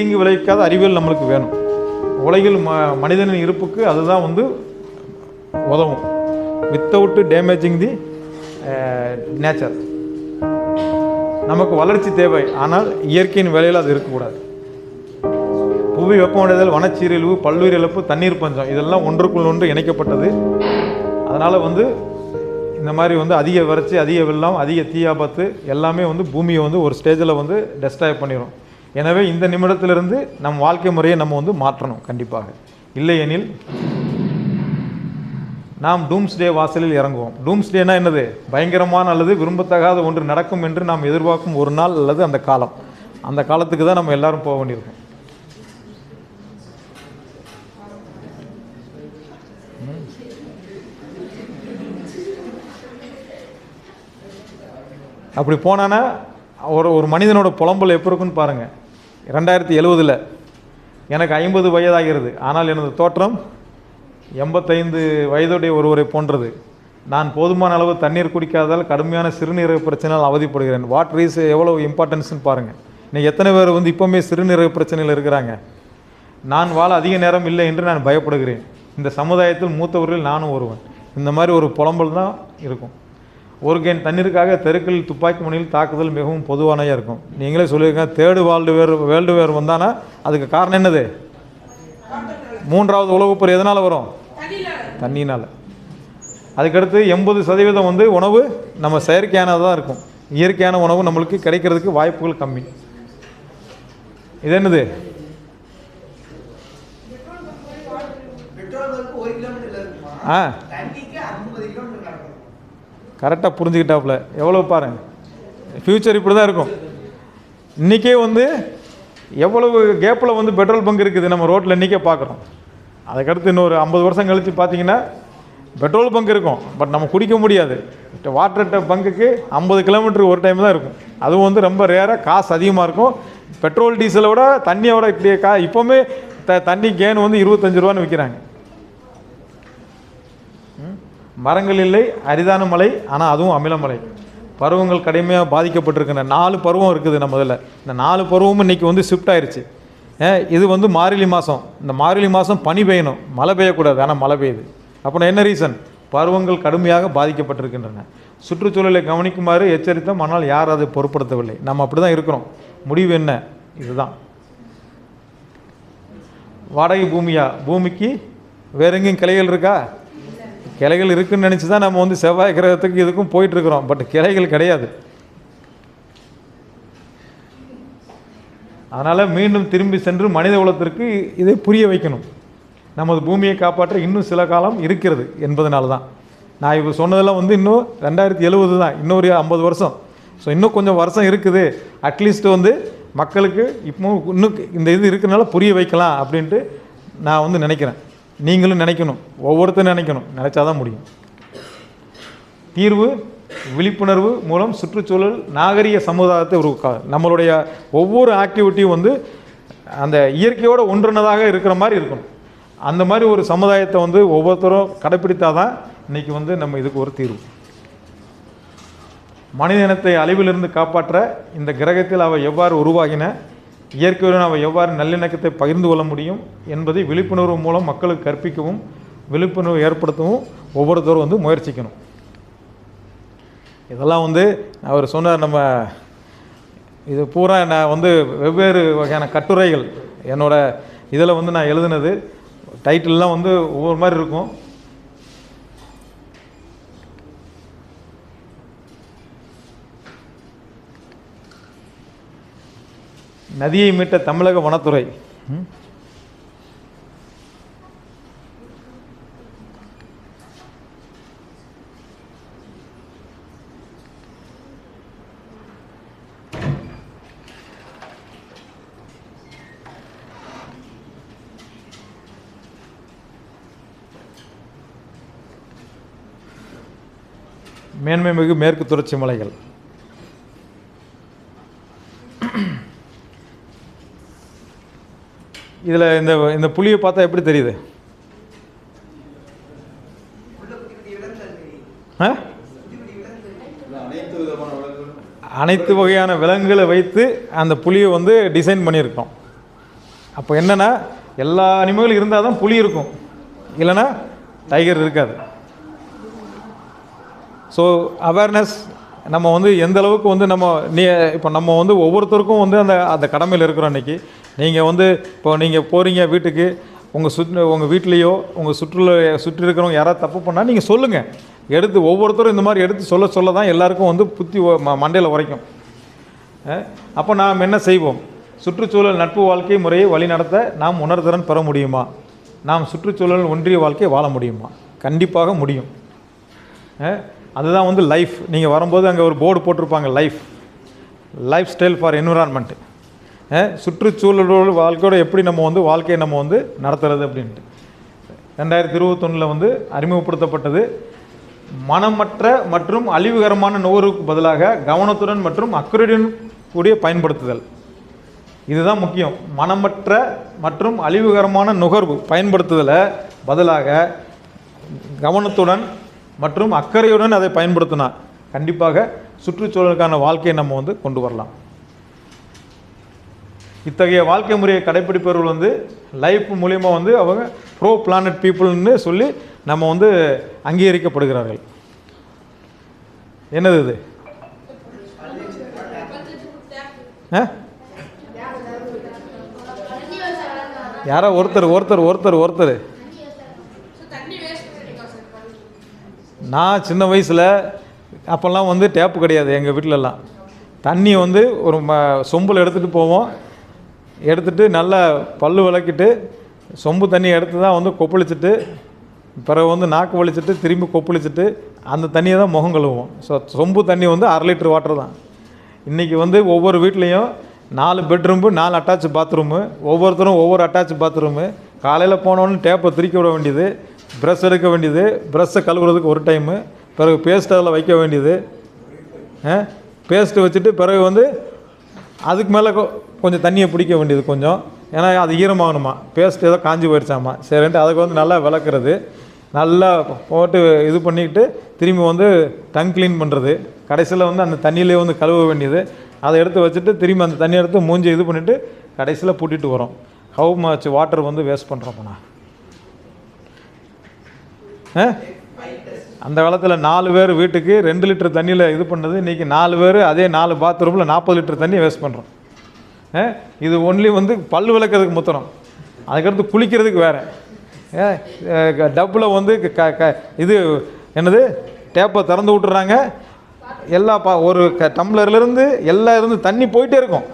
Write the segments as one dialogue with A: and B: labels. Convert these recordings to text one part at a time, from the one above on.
A: தீங்கு விளைவிக்காத அறிவியல் நம்மளுக்கு வேணும். உலகில் ம மனிதனின் இருப்புக்கு அதுதான் வந்து உதவும். வித்தவுட்டு டேமேஜிங் தி நேச்சர் நமக்கு வளர்ச்சி தேவை ஆனால் இயற்கையின் வேலையில் அது இருக்கக்கூடாது. புவி வெப்பமடைதல் வனச்சீரழிவு பல்லுயிர் இழப்பு தண்ணீர் பஞ்சம் இதெல்லாம் ஒன்றுக்குள் ஒன்று இணைக்கப்பட்டது. அதனால் வந்து இந்த மாதிரி வந்து அதிக வறட்சி அதிக வெள்ளம் அதிக தீயாபத்து எல்லாமே வந்து பூமியை வந்து ஒரு ஸ்டேஜில் வந்து டெஸ்ட்ராய் பண்ணிடும் எனவே இந்த நிமிடத்திலிருந்து நம் வாழ்க்கை முறையை நம்ம வந்து மாற்றணும் கண்டிப்பாக. இல்லையெனில் நாம் டூம்ஸ்டே வாசலில் இறங்குவோம். டூம்ஸ்டேனா என்னது? பயங்கரமான அல்லது விரும்பத்தகாத ஒன்று நடக்கும் என்று நாம் எதிர்பார்க்கும் ஒரு நாள் அல்லது அந்த காலம். அந்த காலத்துக்கு தான் நம்ம எல்லாரும் போக வேண்டியிருக்கும். அப்படி போனான்னா ஒரு ஒரு மனிதனோட புலம்பல் எப்போ இருக்குன்னு பாருங்கள் ரெண்டாயிரத்தி எழுவதில் எனக்கு ஐம்பது வயதாகிறது. ஆனால் எனது தோற்றம் எண்பத்தைந்து வயதுடைய ஒருவரை போன்றது. நான் போதுமான அளவு தண்ணீர் குடிக்காததால் கடுமையான சிறுநீரக பிரச்சனையால் அவதிப்படுகிறேன். வாட்டர் இஸ் எவ்வளோ இம்பார்ட்டன்ஸ்னு பாருங்கள் இன்னைக்கு எத்தனை பேர் வந்து இப்போவுமே சிறுநீரக பிரச்சனையில் இருக்கிறாங்க. நான் வாழ அதிக நேரம் இல்லை என்று நான் பயப்படுகிறேன். இந்த சமுதாயத்தில் மூத்தவர்கள் நானும் ஒருவன். இந்த மாதிரி ஒரு புலம்பல் தான் இருக்கும். ஒரு கேன் தண்ணீருக்காக தெருக்களில் துப்பாக்கி முனையில் தாக்குதல் மிகவும் பொதுவானையாக இருக்கும். நீங்களே சொல்லியிருக்கீங்க third world war world war வந்தானா? அதுக்கு காரணம் என்னது? மூன்றாவது உலகப் போர் எதனால் வரும்? தண்ணினால் அதுக்கடுத்து எண்பது சதவீதம் வந்து உணவு நம்ம செயற்கையானதாக தான் இருக்கும். இயற்கையான உணவு நம்மளுக்கு கிடைக்கிறதுக்கு வாய்ப்புகள் கம்மி. இது என்னது? ஆ
B: தண்ணிக்கு ஐம்பது கிலோமீட்டர் நடக்கும்
A: கரெக்டாக புரிஞ்சுக்கிட்டாப்புல. எவ்வளோ பாருங்கள் ஃப்யூச்சர் இப்படி தான் இருக்கும். இன்றைக்கே வந்து எவ்வளவு கேப்பில் வந்து பெட்ரோல் பங்க் இருக்குது நம்ம ரோட்டில் இன்றைக்கே பார்க்குறோம் அதுக்கடுத்து இன்னொரு ஐம்பது வருஷம் கழித்து பார்த்தீங்கன்னா பெட்ரோல் பங்க் இருக்கும். பட் நம்ம குடிக்க முடியாது. வாட்டர் பங்குக்கு ஐம்பது கிலோமீட்டர் ஒரு டைம் தான் இருக்கும். அதுவும் வந்து ரொம்ப ரேராக காசு அதிகமாக இருக்கும். பெட்ரோல் டீசலை விட தண்ணியோட இப்படி கா இப்போவுமே த தண்ணி கேன் வந்து இருபத்தஞ்சு ரூபான்னு விற்கிறாங்க மரங்கள் இல்லை அரிதான மலை ஆனால் அதுவும் அமிலமலை பருவங்கள் கடுமையாக பாதிக்கப்பட்டிருக்கின்றன. நாலு பருவம் இருக்குது நம்ம இதில். இந்த நாலு பருவமும் இன்றைக்கி வந்து ஷிஃப்ட் ஆயிடுச்சு இது வந்து மார்கழி மாதம் இந்த மார்கழி மாதம் பனி பெய்யணும். மழை பெய்யக்கூடாது. ஆனால் மழை பெய்யுது. அப்போ என்ன ரீசன் பருவங்கள் கடுமையாக பாதிக்கப்பட்டிருக்கின்றன. சுற்றுச்சூழலை கவனிக்குமாறு எச்சரித்தோம். ஆனால் யார் அதை பொருட்படுத்தவில்லை. நம்ம அப்படி தான் இருக்கிறோம். முடிவு என்ன? இதுதான். வாடகை பூமியா? பூமிக்கு வேற எங்கேயும் கிளைகள் இருக்கா? கிளைகள் இருக்குன்னு நினச்சி தான் நம்ம வந்து செவ்வாய் கிரகத்துக்கு இதுக்கும் போயிட்டுருக்குறோம். பட் கிளைகள் கிடையாது. அதனால் மீண்டும் திரும்பி சென்று மனித குலத்திற்கு இதை புரிய வைக்கணும். நமது பூமியை காப்பாற்ற இன்னும் சில காலம் இருக்கிறது என்பதனால தான் நான் இப்போ சொன்னதெல்லாம் வந்து இன்னும் ரெண்டாயிரத்தி எழுபது தான். இன்னொரு ஐம்பது வருஷம். ஸோ இன்னும் கொஞ்சம் வருஷம் இருக்குது. அட்லீஸ்ட் வந்து மக்களுக்கு இப்போ இன்னும் இந்த இது இருக்கிறனால புரிய வைக்கலாம் அப்படின்ட்டு நான் வந்து நினைக்கிறேன். நீங்களும் நினைக்கணும். ஒவ்வொருத்தரும் நினைக்கணும். நினச்சாதான் முடியும். தீர்வு விழிப்புணர்வு மூலம் சுற்றுச்சூழல் நாகரிக சமுதாயத்தை உருவாக்க நம்மளுடைய ஒவ்வொரு ஆக்டிவிட்டியும் வந்து அந்த இயற்கையோடு ஒன்றுனதாக இருக்கிற மாதிரி இருக்கணும். அந்த மாதிரி ஒரு சமுதாயத்தை வந்து ஒவ்வொருத்தரும் கடைப்பிடித்தாதான் இன்னைக்கு வந்து நம்ம இதுக்கு ஒரு தீர்வு. மனித இனத்தை அழிவிலிருந்து காப்பாற்ற இந்த கிரகத்தில் அவை எவ்வாறு உருவாகின இயற்கையுடன் அவை எவ்வாறு நல்லிணக்கத்தை பகிர்ந்து கொள்ள முடியும் என்பதை விழிப்புணர்வு மூலம் மக்களுக்கு கற்பிக்கவும் விழிப்புணர்வு ஏற்படுத்தவும் ஒவ்வொருத்தரும் வந்து முயற்சிக்கணும். இதெல்லாம் வந்து அவர் சொன்னார் நம்ம இது பூரா நான் வந்து வெவ்வேறு வகையான கட்டுரைகள் என்னோடய இதில் வந்து நான் எழுதுனது. டைட்டில்லாம் வந்து ஒவ்வொரு மாதிரி இருக்கும். நதியை மீட்ட தமிழக வனத்துறை. மேன்மை மிகு மேற்கு தொடர்ச்சி மலைகள். இதில் இந்த இந்த புளியை பார்த்தா எப்படி தெரியுது? ஆ?
C: அனைத்து
A: வகையான விலங்குகளை வைத்து அந்த புளியை வந்து டிசைன் பண்ணியிருக்கோம். அப்போ என்னென்னா எல்லா அனிமல்களும் இருந்தால் தான் புளி இருக்கும். இல்லைன்னா டைகர் இருக்காது. ஸோ அவேர்னஸ் நம்ம வந்து எந்த அளவுக்கு வந்து நம்ம நீ இப்போ நம்ம வந்து ஒவ்வொருத்தருக்கும் வந்து அந்த அந்த கடமையில் இருக்கிறோம் இன்றைக்கி நீங்கள் வந்து இப்போ நீங்கள் போகிறீங்க வீட்டுக்கு உங்கள் சுற்று உங்கள் வீட்லேயோ உங்கள் சுற்றுல சுற்றி இருக்கிறவங்க யாராவது தப்பு பண்ணால் நீங்கள் சொல்லுங்கள் எடுத்து ஒவ்வொருத்தரும் இந்த மாதிரி எடுத்து சொல்ல சொல்ல தான் எல்லாருக்கும் வந்து புத்தி மண்டையில் உரைக்கும். அப்போ நாம் என்ன செய்வோம்? சுற்றுச்சூழல் நட்பு வாழ்க்கை முறையை வழிநடத்த நாம் உணர்திறன் பெற முடியுமா? நாம் சுற்றுச்சூழல் ஒன்றிய வாழ்க்கையை வாழ முடியுமா? கண்டிப்பாக முடியும். அதுதான் வந்து லைஃப் நீங்கள் வரும்போது அங்கே ஒரு போர்டு போட்டிருப்பாங்க life life style for environment சுற்றுச்சூழலோட வாழ்க்கையோட எப்படி நம்ம வந்து வாழ்க்கையை நம்ம வந்து நடத்துறது அப்படின்ட்டு. ரெண்டாயிரத்தி இருபத்தொன்னில் வந்து அறிமுகப்படுத்தப்பட்டது மனமற்ற மற்றும் அழிவுகரமான நுகர்வுக்கு பதிலாக கவனத்துடன் மற்றும் அக்கறையுடன் கூடிய பயன்படுத்துதல். இதுதான் முக்கியம். மனமற்ற மற்றும் அழிவுகரமான நுகர்வு பயன்படுத்துதலை பதிலாக கவனத்துடன் மற்றும் அக்கறையுடன் அதை பயன்படுத்தினா கண்டிப்பாக சுற்றுச்சூழலுக்கான வாழ்க்கையை நம்ம வந்து கொண்டு வரலாம். இத்தகைய வாழ்க்கை முறையை கடைப்பிடிப்பவர்கள் வந்து லைஃப் மூலியமாக வந்து அவங்க ப்ரோ பிளானட் பீப்புள்னு சொல்லி நம்ம வந்து அங்கீகரிக்கப்படுகிறார்கள். என்னது இது? ஆ? யாரோ ஒருத்தர் ஒருத்தர் ஒருத்தர் ஒருத்தர். நான் சின்ன வயசில் அப்போல்லாம் வந்து டேப்பு கிடையாது எங்கள் வீட்டிலலாம் தண்ணி வந்து ஒரு ம சொம்பில் எடுத்துகிட்டு போவோம். எடுத்துட்டு நல்லா பல்லு விளக்கிட்டு சொம்பு தண்ணி எடுத்து தான் வந்து கொப்பளிச்சுட்டு பிறகு வந்து நாக்கு வலிச்சுட்டு திரும்பி கொப்பளிச்சுட்டு அந்த தண்ணியை தான் முகம் கழுவுவோம். ஸோ சொம்பு தண்ணி வந்து அரை லிட்டர் வாட்டர் தான். இன்றைக்கி வந்து ஒவ்வொரு வீட்லேயும் நாலு பெட்ரூம்பு நாலு அட்டாச் பாத்ரூமு ஒவ்வொருத்தரும் ஒவ்வொரு அட்டாச் பாத்ரூமு காலையில் போனோன்னு டேப்பை திருக்கி விட வேண்டியது ப்ரெஷ் எடுக்க வேண்டியது ப்ரெஷ்ஷை கழுவுறதுக்கு ஒரு டைமு பிறகு பேஸ்ட் அதில் வைக்க வேண்டியது பேஸ்ட்டு வச்சுட்டு பிறகு வந்து அதுக்கு மேலே கொஞ்சம் தண்ணியை பிடிக்க வேண்டியது கொஞ்சம். ஏன்னா அது ஈரமாகணுமா? பேஸ்ட் ஏதோ காஞ்சி போயிடுச்சாமா? சரின்ட்டு அதுக்கு வந்து நல்லா விளக்குறது. நல்லா போட்டு இது பண்ணிக்கிட்டு திரும்பி வந்து டங் க்ளீன் பண்ணுறது கடைசியில் வந்து அந்த தண்ணியிலே வந்து கழுவ வேண்டியது. அதை எடுத்து வச்சுட்டு திரும்பி அந்த தண்ணி எடுத்து மூஞ்சி இது பண்ணிவிட்டு கடைசியில் பூட்டிட்டு வரோம். ஹவு மச் வாட்டர் வந்து வேஸ்ட் பண்ணுறோம்ண்ணா ஆ? அந்த காலத்தில் நாலு பேர் வீட்டுக்கு ரெண்டு லிட்டர் தண்ணியில் இது பண்ணது. இன்றைக்கி நாலு பேர் அதே நாலு பாத்ரூமில் நாற்பது லிட்டர் தண்ணி வேஸ்ட் பண்ணுறோம் இது ஒன்லி வந்து பல் விளக்கிறதுக்கு முத்திரம் அதுக்கடுத்து குளிக்கிறதுக்கு வேறு. டப்பில் வந்து க க இது என்னது? டேப்பை திறந்து விட்டுறாங்க. எல்லா பா ஒரு க டம்ளர்லேருந்து எல்லா இருந்து தண்ணி போயிட்டே இருக்கும்.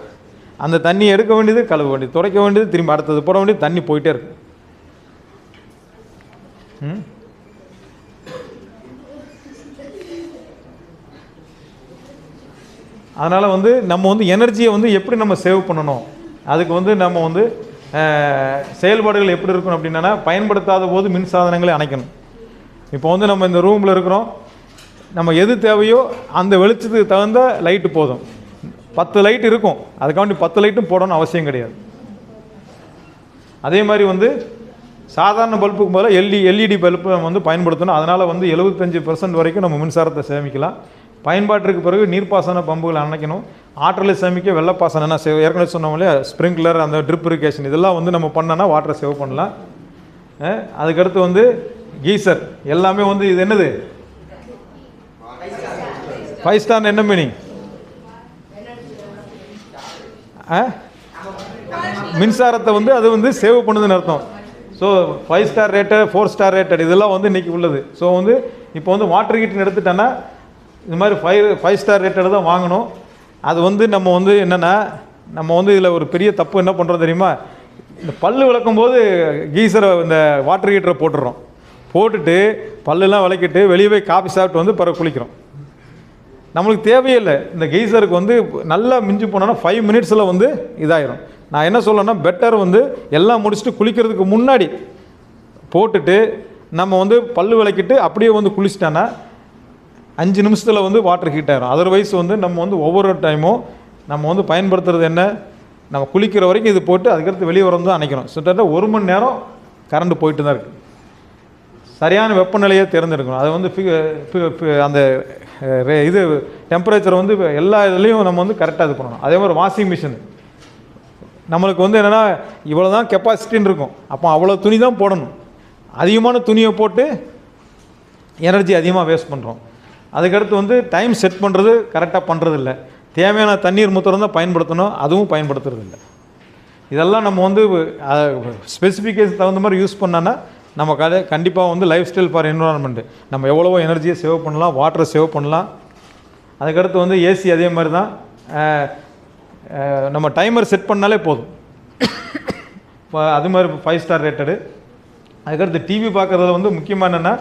A: அந்த தண்ணி எடுக்க வேண்டியது கழுவ வேண்டியது துடைக்க வேண்டியது திரும்பி அடுத்தது போட வேண்டியது தண்ணி போயிட்டே இருக்கும். ம்? அதனால் வந்து நம்ம வந்து எனர்ஜியை வந்து எப்படி நம்ம சேவ் பண்ணணும்? அதுக்கு வந்து நம்ம வந்து செயல்பாடுகள் எப்படி இருக்கணும் அப்படின்னா பயன்படுத்தாத போது மின் சாதனங்களை அணைக்கணும். இப்போ வந்து நம்ம இந்த ரூமில் இருக்கிறோம். நம்ம எது தேவையோ அந்த வெளிச்சத்துக்கு தகுந்த லைட்டு போதும். பத்து லைட் இருக்கும். அதுக்காண்டி பத்து லைட்டும் போடணும்னு அவசியம் கிடையாது. அதே மாதிரி வந்து சாதாரண பல்புக்கு போல எல்இ எல்இடி பல்பு நம்ம வந்து பயன்படுத்தணும். அதனால் வந்து எழுபத்தஞ்சி பர்சன்ட் வரைக்கும் நம்ம மின்சாரத்தை சேமிக்கலாம். பயன்பாட்டிற்கு பிறகு நீர்ப்பாசன பம்புகளை அணைக்கணும். ஆற்றலை சேமிக்க வெள்ளப்பாசனம் நான் சேவ் ஏற்கனவே சொன்னோம் இல்லையா? ஸ்ப்ரிங்க்லர் அந்த ட்ரிப் இரிகேஷன் இதெல்லாம் வந்து நம்ம பண்ணோன்னா வாட்டரை சேவ் பண்ணலாம். அதுக்கடுத்து வந்து கீசர் எல்லாமே வந்து இது என்னது? ஃபைவ் ஸ்டார் என்ன மீனிங் மின்சாரத்தை வந்து அது வந்து சேவ் பண்ணுதுன்னு அர்த்தம். So five star rated four star rated இதெல்லாம் வந்து இன்றைக்கி உள்ளது. ஸோ வந்து இப்போ வந்து வாட்டர் ஹீட்டர் எடுத்துட்டோன்னா இது மாதிரி ஃபைவ் ஃபைவ் ஸ்டார் ரேட்டட் தான் வாங்கணும். அது வந்து நம்ம வந்து என்னென்னா நம்ம வந்து இதில் ஒரு பெரிய தப்பு என்ன பண்ணுறோம் தெரியுமா? இந்த பல் விளக்கும் போது கீசரை இந்த வாட்டர் ஹீட்டரை போட்டுடுறோம். போட்டுட்டு பல்லுலாம் விளக்கிட்டு வெளியே போய் காஃபி சாப்பிட்டு வந்து பிறகு குளிக்கிறோம். நம்மளுக்கு தேவையில்லை இந்த கெய்சருக்கு வந்து நல்லா மிஞ்சி போனோன்னா ஃபைவ் மினிட்ஸில் வந்து இதாயிரும். நான் என்ன சொல்லணும்னா பெட்டர் வந்து எல்லாம் முடிச்சுட்டு குளிக்கிறதுக்கு முன்னாடி போட்டுட்டு நம்ம வந்து பல்லு விளக்கிட்டு அப்படியே வந்து குளிச்சிட்டோன்னா அஞ்சு நிமிஷத்தில் வந்து வாட்டர் ஹீட் ஆயிரும். அதர்வைஸ் வந்து நம்ம வந்து ஒவ்வொரு டைமும் நம்ம வந்து பயன்படுத்துறது என்ன? நம்ம குளிக்கிற வரைக்கும் இது போட்டு அதுக்கடுத்து வெளியே வரம் தான் அணைக்கணும். கிட்டத்தட்ட ஒரு மணி நேரம் கரண்ட் போயிட்டு தான் இருக்குது சரியான வெப்பநிலையை தேர்ந்தெடுக்கணும். அது வந்து அந்த இது டெம்பரேச்சர் வந்து எல்லா இதுலேயும் நம்ம வந்து கரெக்டாக இது பண்ணணும். அதே மாதிரி வாஷிங் மிஷின் நம்மளுக்கு வந்து என்னென்னா இவ்வளோ தான் கெப்பாசிட்டின்னு இருக்கும். அப்போ அவ்வளோ துணி தான் போடணும். அதிகமான துணியை போட்டு எனர்ஜி அதிகமாக வேஸ்ட் பண்ணுறோம் அதுக்கடுத்து வந்து டைம் செட் பண்ணுறது கரெக்டாக பண்ணுறது இல்லை தேவையான தண்ணீர் முத்திரம் தான் பயன்படுத்தணும் அதுவும் பயன்படுத்துறது இல்லை இதெல்லாம் நம்ம வந்து ஸ்பெசிஃபிகேஷன் தகுந்த மாதிரி யூஸ் பண்ணோன்னா நம்ம கடை கண்டிப்பாக வந்து லைஃப் ஸ்டைல் ஃபார் என்விரான்மெண்ட்டு நம்ம எவ்வளவோ எனர்ஜியை சேவ் பண்ணலாம் வாட்டரை சேவ் பண்ணலாம். அதுக்கடுத்து வந்து ஏசி அதே மாதிரி தான். நம்ம டைமர் செட் பண்ணாலே போதும். இப்போ அது மாதிரி ஃபைவ் ஸ்டார் ரேட்டடு அதுக்கடுத்து டிவி பார்க்குறதுல வந்து முக்கியமாக என்னென்னா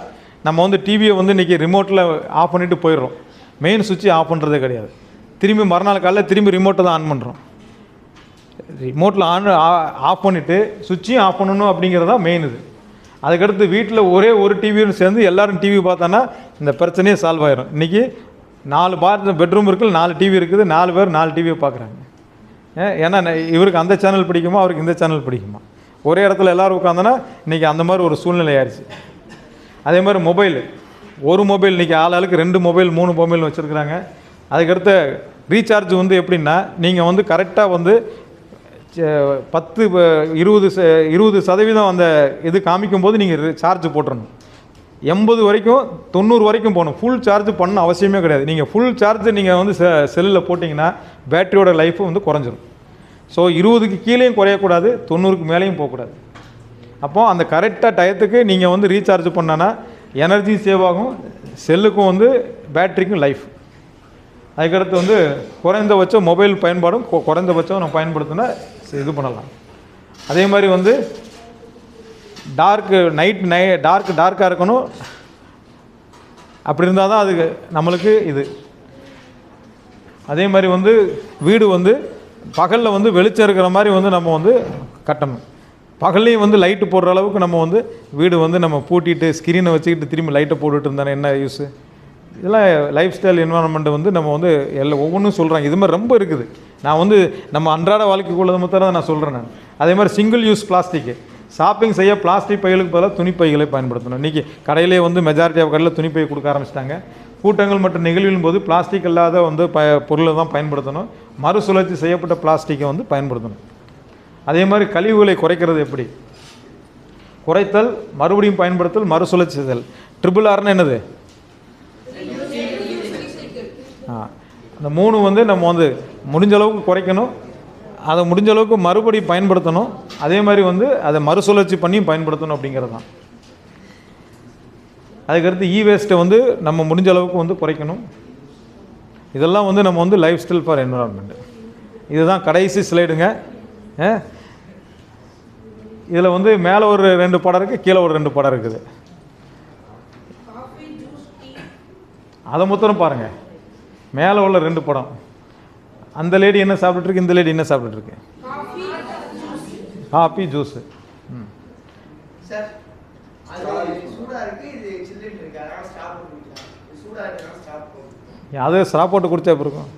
A: நம்ம வந்து டிவியை வந்து இன்றைக்கி ரிமோட்டில் ஆஃப் பண்ணிவிட்டு போயிடுறோம். மெயின் சுவிட்சை ஆஃப் பண்ணுறதே கிடையாது. திரும்பி மறுநாள் காலைல திரும்பி ரிமோட்டை தான் ஆன் பண்ணுறோம் ரிமோட்டில் ஆன் ஆஃப் பண்ணிவிட்டு சுவிட்சையும் ஆஃப் பண்ணணும் அப்படிங்கிறது தான் மெயின் இது. அதுக்கடுத்து வீட்டில் ஒரே ஒரு டிவியும் சேர்ந்து எல்லாரும் டிவி பார்த்தோன்னா இந்த பிரச்சனையே சால்வ் ஆயிரும். இன்றைக்கி நாலு பாத் பெட்ரூம் இருக்குது நாலு டிவி இருக்குது நாலு பேர் நாலு டிவியை பார்க்குறாங்க. ஏன்? ஏன்னா இவருக்கு அந்த சேனல் பிடிக்குமா? அவருக்கு இந்த சேனல் பிடிக்குமா? ஒரே இடத்துல எல்லோரும் உட்காந்தோன்னா இன்றைக்கி அந்த மாதிரி ஒரு சூழ்நிலை ஆயிடுச்சு. அதே மாதிரி மொபைல். ஒரு மொபைல் இன்றைக்கி ஆளாளுக்கு ரெண்டு மொபைல் மூணு மொபைல் வச்சுருக்குறாங்க. அதுக்கடுத்து ரீசார்ஜ் வந்து எப்படின்னா நீங்கள் வந்து கரெக்டாக வந்து பத்து இருபது ச- இருபது சதவீதம் அந்த இது காமிக்கும் போது நீங்கள் சார்ஜ் போட்டுடணும் எண்பது வரைக்கும் தொண்ணூறு வரைக்கும் போகணும். ஃபுல் சார்ஜ் பண்ண அவசியமே கிடையாது. நீங்கள் ஃபுல் சார்ஜ் நீங்கள் வந்து செ செல்லில் போட்டிங்கன்னா பேட்டரியோட லைஃப் வந்து குறைஞ்சிரும். ஸோ இருபதுக்கு கீழேயும் குறையக்கூடாது தொண்ணூறுக்கு மேலேயும் போகக்கூடாது. அப்போது அந்த கரெக்டாக டயத்துக்கு நீங்கள் வந்து ரீசார்ஜ் பண்ணனா எனர்ஜி சேவ் ஆகும் செல்லுக்கும் வந்து பேட்ரிக்கும் லைஃப் அதுக்கடுத்து வந்து குறைந்தபட்சம் மொபைல் பயன்பாடும் குறைந்தபட்சம் நம்ம பயன்படுத்தினா இது பண்ணலாம். அதே மாதிரி வந்து டார்க்கு நைட் நை டார்க் டார்க்காக இருக்கணும். அப்படி இருந்தால் தான் அது நம்மளுக்கு இது. அதே மாதிரி வந்து வீடு வந்து பகலில் வந்து வெளிச்சம் இருக்கிற மாதிரி வந்து நம்ம வந்து கட்டணும். பகல்லையும் வந்து லைட்டு போடுற அளவுக்கு நம்ம வந்து வீடு வந்து நம்ம பூட்டிட்டு ஸ்க்ரீனை வச்சுக்கிட்டு திரும்பி லைட்டை போட்டுட்டு இருந்தானே என்ன யூஸு இதெல்லாம் லைஃப் ஸ்டைல் என்வரான்மெண்ட் வந்து நம்ம வந்து எல்லாம் ஒவ்வொன்றும் சொல்கிறாங்க இது மாதிரி ரொம்ப இருக்குது. நான் வந்து நம்ம அன்றாட வாழ்க்கைக்குள்ளது மட்டும் தான் நான் சொல்கிறேன் நான். அதே மாதிரி சிங்கிள் யூஸ் பிளாஸ்டிக்கு ஷாப்பிங் செய்ய பிளாஸ்டிக் பைகளுக்கு பதிலாக துணிப்பைகளை பயன்படுத்தணும். இன்றைக்கி கடையிலே வந்து மெஜாரிட்டி ஆஃப் கடையில் துணிப்பை கொடுக்க ஆரம்பிச்சிட்டாங்க. கூட்டங்கள் மற்றும் நிகழ்வின் போது பிளாஸ்டிக் இல்லாத வந்து ப பொருளை தான் பயன்படுத்தணும். மறுசுழற்சி செய்யப்பட்ட பிளாஸ்டிக்கை வந்து பயன்படுத்தணும். அதே மாதிரி கழிவுகளை குறைக்கிறது எப்படி? குறைத்தல் மறுபடியும் பயன்படுத்தல் மறுசுழற்சி செய்தல். ட்ரிபிள் ஆர்னு என்னது? அந்த மூணு வந்து நம்ம வந்து முடிஞ்ச அளவுக்கு குறைக்கணும். அதை முடிஞ்ச அளவுக்கு மறுபடி பயன்படுத்தணும். அதே மாதிரி வந்து அதை மறுசுழற்சி பண்ணியும் பயன்படுத்தணும் அப்படிங்கிறது தான். அதுக்கடுத்து இ வேஸ்ட்டை வந்து நம்ம முடிஞ்ச அளவுக்கு வந்து குறைக்கணும். இதெல்லாம் வந்து நம்ம வந்து லைஃப் ஸ்டைல் ஃபார் என்விரான்மெண்ட் இதுதான் கடைசி ஸ்லைடுங்க இதில் வந்து மேலே ஒரு ரெண்டு படம் இருக்குது கீழே ஒரு ரெண்டு படம் இருக்குது. அதை மொத்தம் பாருங்கள் மேலே உள்ள ரெண்டு படம். அந்த லேடி என்ன சாப்பிட்டுட்டு இருக்கு இந்த லேடி என்ன சாப்பிட்டுட்டு இருக்கு? காபி ஜூஸு ம்.
B: அது ஸ்டாப்
A: போட்டு குடிச்சா எப்படி இருக்கும்?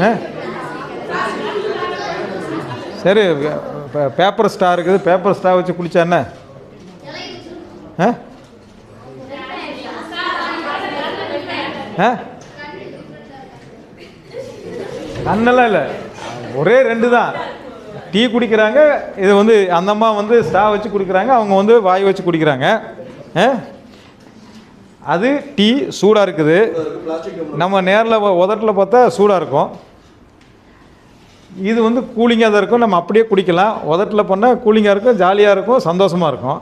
A: ஆ? சரி பேப்பர் ஸ்டா இருக்குது. பேப்பர் ஸ்டா வச்சு குளிச்சா என்ன? ஆ? கண்ணெல்லாம் இல்லை. ஒரே ரெண்டு தான். டீ குடிக்கிறாங்க. இது வந்து அந்த அம்மா வந்து ஸ்டா வச்சு குடிக்கிறாங்க. அவங்க வந்து வாய் வச்சு குடிக்கிறாங்க. ஆ? அது டீ சூடாக இருக்குது. நம்ம நேரில் உதட்டில் பார்த்தா சூடாக இருக்கும். இது வந்து கூலிங்காக தான் இருக்கும். நம்ம அப்படியே குடிக்கலாம். உதட்டில் பண்ணால் கூலிங்காக இருக்கும் ஜாலியாக இருக்கும் சந்தோஷமாக இருக்கும்.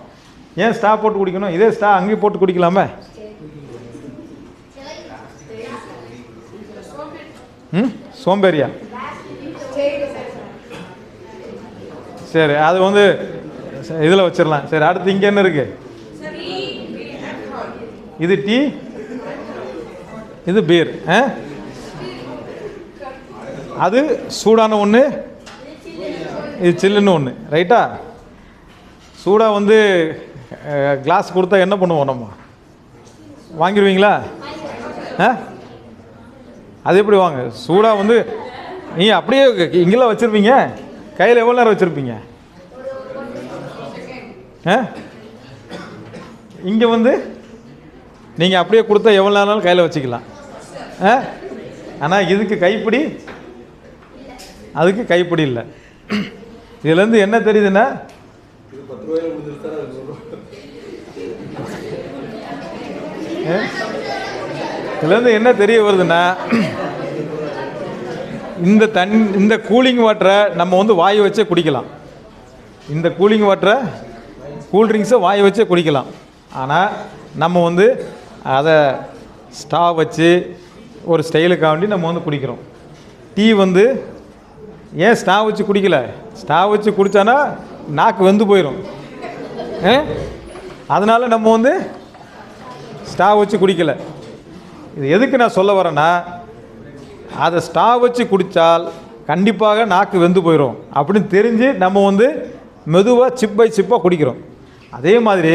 A: ஏன் ஸ்டா போட்டு குடிக்கணும்? இதே ஸ்டா அங்கேயும் போட்டு குடிக்கலாமே? ம்? சோம்பேறியா? சரி அது வந்து இதில் வச்சிடலாம் சரி அடுத்து இங்கே என்ன இருக்குது இது டீ இது பீர் ஆ? அது சூடான ஒன்று இது சில்லுன்னு ஒன்று ரைட்டா சூடாக வந்து கிளாஸ் கொடுத்தா என்ன பண்ணுவோம் நம்ம? வாங்கிடுவீங்களா ஆ? அது எப்படி வாங்க? சூடாக வந்து நீ அப்படியே இங்கெல்லாம் வச்சுருப்பீங்க? கையில் எவ்வளோ நேரம் வச்சுருப்பீங்க? ஆ? இங்கே வந்து நீங்கள் அப்படியே கொடுத்தா எவ்வளோ நேரம் கையில் வச்சுக்கலாம். ஆ? ஆனால் இதுக்கு கைப்பிடி அதுக்கு கைப்பிடி இல்லை. இதுலேருந்து என்ன தெரியுதுன்னா? இதுலேருந்து என்ன தெரிய வருதுன்னா இந்த தண் இந்த கூலிங் வாட்டரை நம்ம வந்து வாய் வச்சே குடிக்கலாம். இந்த கூலிங் வாட்டரை கூல்ட்ரிங்க்ஸை வாய் வச்சே குடிக்கலாம். ஆனால் நம்ம வந்து அதை ஸ்டா வச்சு ஒரு ஸ்டைலுக்காக வேண்டி நம்ம வந்து குடிக்கிறோம். டீ வந்து ஏன் ஸ்டா வச்சு குடிக்கல? ஸ்டா வச்சு குடித்தானா நாக்கு வெந்து போயிடும் அதனால் நம்ம வந்து ஸ்டா வச்சு குடிக்கல. இது எதுக்கு நான் சொல்ல வரேன்னா அதை ஸ்டா வச்சு குடித்தால் கண்டிப்பாக நாக்கு வெந்து போயிடும் அப்படின்னு தெரிஞ்சு நம்ம வந்து மெதுவாக சிப் பை சிப்பாக குடிக்கிறோம். அதே மாதிரி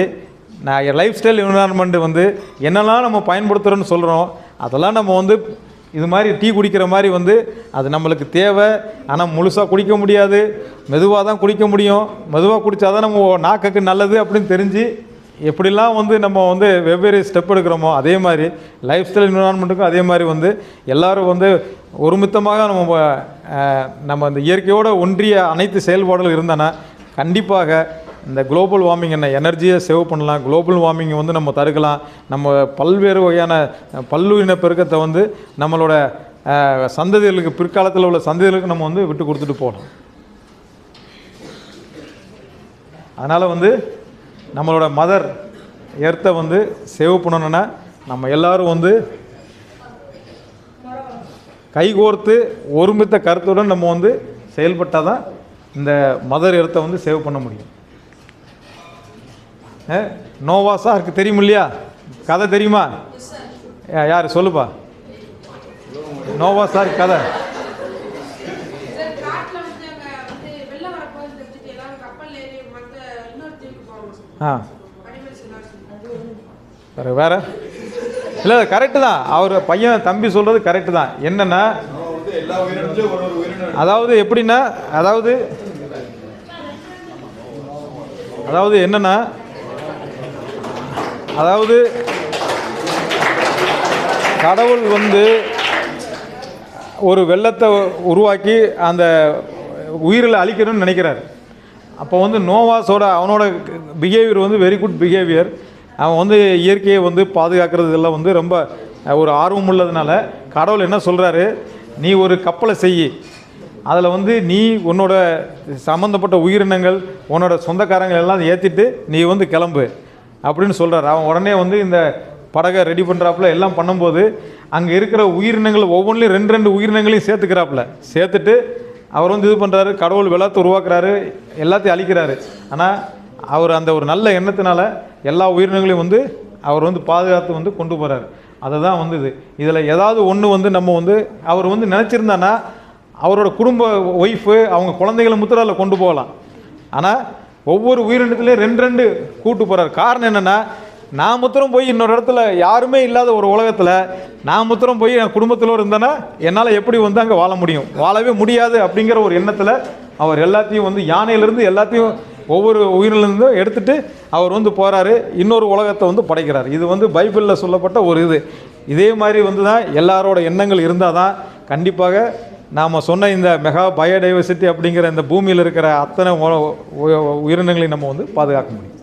A: நான் லைஃப் ஸ்டைல் என்விரான்மெண்ட் வந்து என்னெல்லாம் நம்ம பயன்படுத்துகிறோன்னு சொல்கிறோம் அதெல்லாம் நம்ம வந்து இது மாதிரி டீ குடிக்கிற மாதிரி வந்து அது நம்மளுக்கு தேவை. ஆனால் முழுசாக குடிக்க முடியாது. மெதுவாக தான் குடிக்க முடியும். மெதுவாக குடித்தா தான் நம்ம நாக்குக்கு நல்லது அப்படின்னு தெரிஞ்சு எப்படிலாம் வந்து நம்ம வந்து வெவ்வேறு ஸ்டெப் எடுக்கிறோமோ அதே மாதிரி லைஃப் ஸ்டைல் என்விரான்மெண்ட்டுக்கும் அதே மாதிரி வந்து எல்லோரும் வந்து ஒருமித்தமாக நம்ம நம்ம அந்த இயற்கையோடு ஒன்றிய அனைத்து செயல்பாடுகள் இருந்தனா கண்டிப்பாக இந்த குளோபல் வார்மிங் என்ன எனர்ஜியை சேவ் பண்ணலாம். குளோபல் வார்மிங் வந்து நம்ம தடுக்கலாம். நம்ம பல்வேறு வகையான பல்லுயின பெருக்கத்தை வந்து நம்மளோட சந்ததிகளுக்கு பிற்காலத்தில் உள்ள சந்ததிகளுக்கு நம்ம வந்து விட்டு கொடுத்துட்டு போகலாம். அதனால் வந்து நம்மளோட மதர் எர்த்தை வந்து சேவ் பண்ணணுன்னா நம்ம எல்லாரும் வந்து கைகோர்த்து ஒருமித்த கருத்துடன் நம்ம வந்து செயல்பட்டால் தான் இந்த மதர் எர்த்தை வந்து சேவ் பண்ண முடியும். நோவா சாருக்கு தெரியும் இல்லையா? கதை தெரியுமா? யார்? சொல்லுப்பா. நோவா சார் கதை. ஆ. வேற வேற. இல்லை கரெக்டு தான். அவர் பையன் தம்பி சொல்கிறது கரெக்டு தான். என்னென்னா அதாவது எப்படின்னா அதாவது அதாவது என்னென்னா அதாவது கடவுள் வந்து ஒரு வெள்ளத்தை உருவாக்கி அந்த உயிரில் அழிக்கணும்னு நினைக்கிறார். அப்போ வந்து நோவாஸோட அவனோட பிஹேவியர் வந்து வெரி குட் பிஹேவியர் அவன் வந்து இயற்கையை வந்து பாதுகாக்கிறதுல வந்து ரொம்ப ஒரு ஆர்வம் உள்ளதுனால கடவுள் என்ன சொல்கிறாரு நீ ஒரு கப்பலை செய் அதில் வந்து நீ உன்னோட சம்மந்தப்பட்ட உயிரினங்கள் உன்னோட சொந்தக்காரங்கள் எல்லாம் ஏற்றிட்டு நீ வந்து கிளம்பு. அப்படின்னு சொல்கிறார் அவன் உடனே வந்து இந்த படகை ரெடி பண்ணுறாப்புல எல்லாம் பண்ணும்போது அங்கே இருக்கிற உயிரினங்கள் ஒவ்வொன்றிலையும் ரெண்டு ரெண்டு உயிரினங்களையும் சேர்த்துக்கிறாப்புல. சேர்த்துட்டு அவர் வந்து இது பண்ணுறாரு கடவுள் வெள்ளத்தை உருவாக்குறாரு எல்லாத்தையும் அழிக்கிறாரு. ஆனால் அவர் அந்த ஒரு நல்ல எண்ணத்தினால எல்லா உயிரினங்களையும் வந்து அவர் வந்து பாதுகாத்து வந்து கொண்டு போகிறாரு அதுதான் வந்து இது. இதில் ஏதாவது ஒன்று வந்து நம்ம வந்து அவர் வந்து நினச்சிருந்தானா அவரோட குடும்ப ஒய்ஃபு அவங்க குழந்தைகளை முத்திராவில் கொண்டு போகலாம். ஆனால் ஒவ்வொரு உயிரினத்துலேயும் ரெண்டு ரெண்டு கூட்டு போகிறார் காரணம் என்னென்னா நான் முத்திரம் போய் இன்னொரு இடத்துல யாருமே இல்லாத ஒரு உலகத்தில் நான் முத்திரம் போய் என் குடும்பத்தில் இருந்தேன்னா என்னால் எப்படி வந்து அங்கே வாழ முடியும்? வாழவே முடியாது அப்படிங்கிற ஒரு எண்ணத்தில் அவர் எல்லாத்தையும் வந்து யானையிலேருந்து எல்லாத்தையும் ஒவ்வொரு உயிரிலிருந்தும் எடுத்துட்டு அவர் வந்து போகிறாரு இன்னொரு உலகத்தை வந்து படைக்கிறார். இது வந்து பைபிளில் சொல்லப்பட்ட ஒரு இது. இதே மாதிரி வந்து தான் எல்லாரோட எண்ணங்கள் இருந்தால் தான் கண்டிப்பாக நாம் சொன்ன இந்த மெகா பயோடைவர்சிட்டி அப்படிங்கிற இந்த பூமியில் இருக்கிற அத்தனை உயிரினங்களையும் நம்ம வந்து பாதுகாக்க முடியும்.